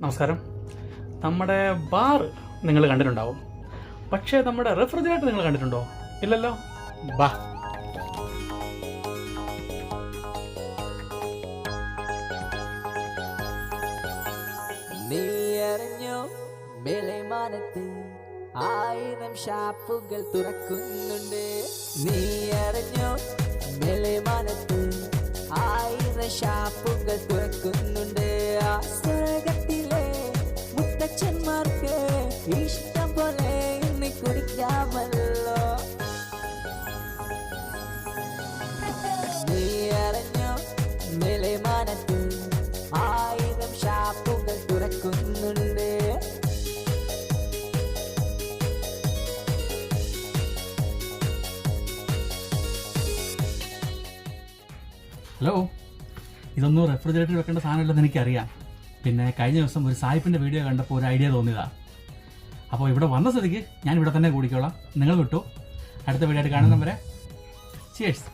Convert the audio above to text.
നമസ്കാരം. നമ്മുടെ ബാർ നിങ്ങൾ കണ്ടിട്ടുണ്ടാവും. പക്ഷേ നമ്മുടെ റെഫ്രിജറേറ്റർ നിങ്ങൾ കണ്ടിട്ടുണ്ടോ? ഇല്ലല്ലോ? ബാ. നീ അറിഞ്ഞോ ഷാപ്പുകൾ തുറക്കുന്നുണ്ട്. നീ അറിഞ്ഞോ ആയിരം ഷാപ്പുകൾ തുറക്കുന്നുണ്ട്. ഇഷ്ടം പോലെ എണ്ണി കുടിക്കാമല്ലോ. നീ അറിഞ്ഞോ? മേലെമാനത്ത് ആയിരം ഷാപ്പുകൾ തുറക്കുന്നുണ്ട്. ഹലോ ഇതൊന്നും റെഫ്രിജറേറ്റർ വെക്കേണ്ട സാധനമില്ലെന്ന് എനിക്കറിയാം. പിന്നെ കഴിഞ്ഞ ദിവസം ഒരു സായിപ്പിന്റെ വീഡിയോ കണ്ടപ്പോൾ ഒരു ഐഡിയ തോന്നിയതാ. അപ്പോൾ ഇവിടെ വന്ന സ്ഥിതിക്ക് ഞാൻ ഇവിടെ തന്നെ കൂടിക്കോളാം. നിങ്ങൾ വിട്ടു. അടുത്ത വീഡിയോ ആയിട്ട് കാണുന്നവരെ ചിയേഴ്സ്